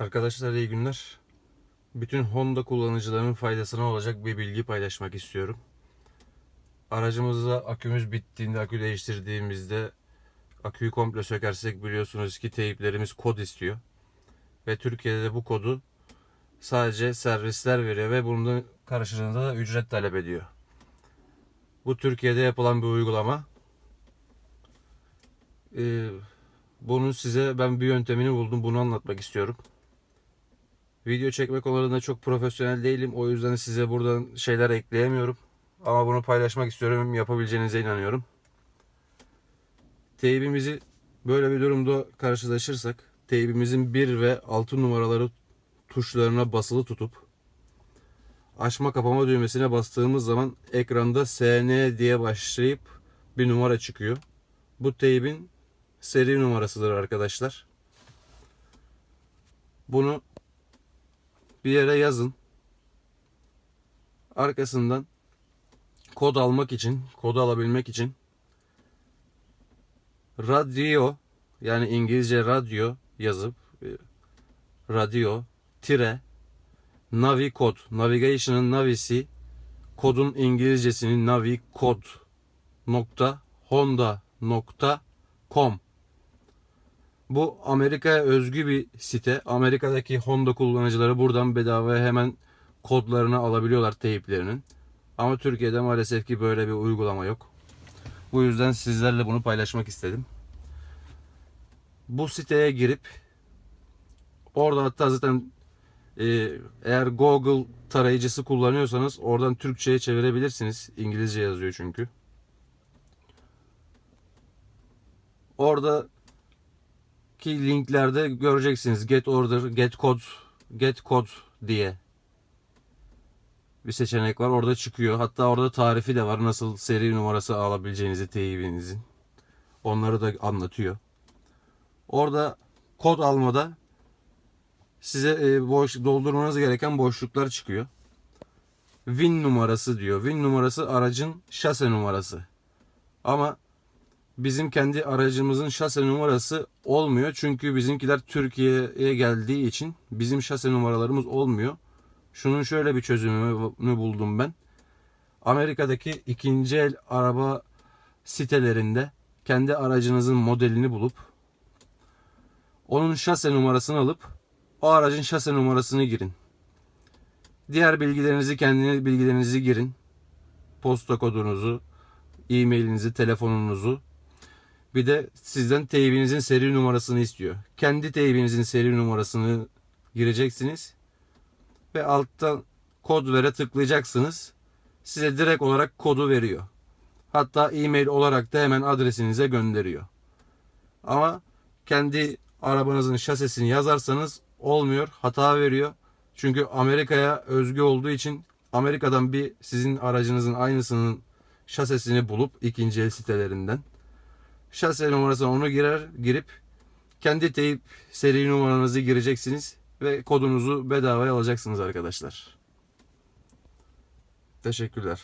Arkadaşlar iyi günler. Bütün Honda kullanıcılarının faydasına olacak bir bilgi paylaşmak istiyorum. Aracımızda akümüz bittiğinde, akü değiştirdiğimizde aküyü komple sökersek biliyorsunuz ki teyiplerimiz kod istiyor. Ve Türkiye'de de bu kodu sadece servisler veriyor ve bunun karşılığında da ücret talep ediyor. Bu Türkiye'de yapılan bir uygulama. Ee, bunun size ben bir yöntemini buldum. Bunu anlatmak istiyorum. Video çekme konularında çok profesyonel değilim. O yüzden size buradan şeyler ekleyemiyorum. Ama bunu paylaşmak istiyorum. Yapabileceğinize inanıyorum. Teybimizi böyle bir durumda karşılaşırsak teybimizin 1 ve 6 numaraları tuşlarına basılı tutup açma kapama düğmesine bastığımız zaman ekranda SN diye başlayıp bir numara çıkıyor. Bu teybin seri numarasıdır arkadaşlar. Bunu bir yere yazın. Arkasından kod almak için, kodu alabilmek için radyo yani İngilizce radyo yazıp e, radyo tire navi kod navigation'ın navisi kodun İngilizcesinin navi kod nokta honda nokta com bu Amerika'ya özgü bir site. Amerika'daki Honda kullanıcıları buradan bedava hemen kodlarını alabiliyorlar teyiplerinin. Ama Türkiye'de maalesef ki böyle bir uygulama yok. Bu yüzden sizlerle bunu paylaşmak istedim. Bu siteye girip orada hatta zaten e, eğer Google tarayıcısı kullanıyorsanız oradan Türkçe'ye çevirebilirsiniz. İngilizce yazıyor çünkü. Orada ki linklerde göreceksiniz get order, get code, get code diye bir seçenek var. Orada çıkıyor. Hatta orada tarifi de var. Nasıl seri numarası alabileceğinizi teybinizin. Onları da anlatıyor. Orada kod almada size e, boş doldurmanız gereken boşluklar çıkıyor. VIN numarası diyor. VIN numarası aracın şase numarası. Ama bizim kendi aracımızın şase numarası olmuyor. Çünkü bizimkiler Türkiye'ye geldiği için bizim şase numaralarımız olmuyor. Şunun şöyle bir çözümünü buldum ben. Amerika'daki ikinci el araba sitelerinde kendi aracınızın modelini bulup onun şase numarasını alıp o aracın şase numarasını girin. Diğer bilgilerinizi kendi bilgilerinizi girin. Posta kodunuzu, e-mailinizi, telefonunuzu. Bir de sizden teybinizin seri numarasını istiyor. Kendi teybinizin seri numarasını gireceksiniz. Ve alttan kod vere tıklayacaksınız. Size direkt olarak kodu veriyor. Hatta e-mail olarak da hemen adresinize gönderiyor. Ama kendi arabanızın şasisini yazarsanız olmuyor. Hata veriyor. Çünkü Amerika'ya özgü olduğu için Amerika'dan bir sizin aracınızın aynısının şasesini bulup ikinci el sitelerinden şase numarasına onu girer girip kendi teyip seri numaranızı gireceksiniz ve kodunuzu bedavaya alacaksınız arkadaşlar. Teşekkürler.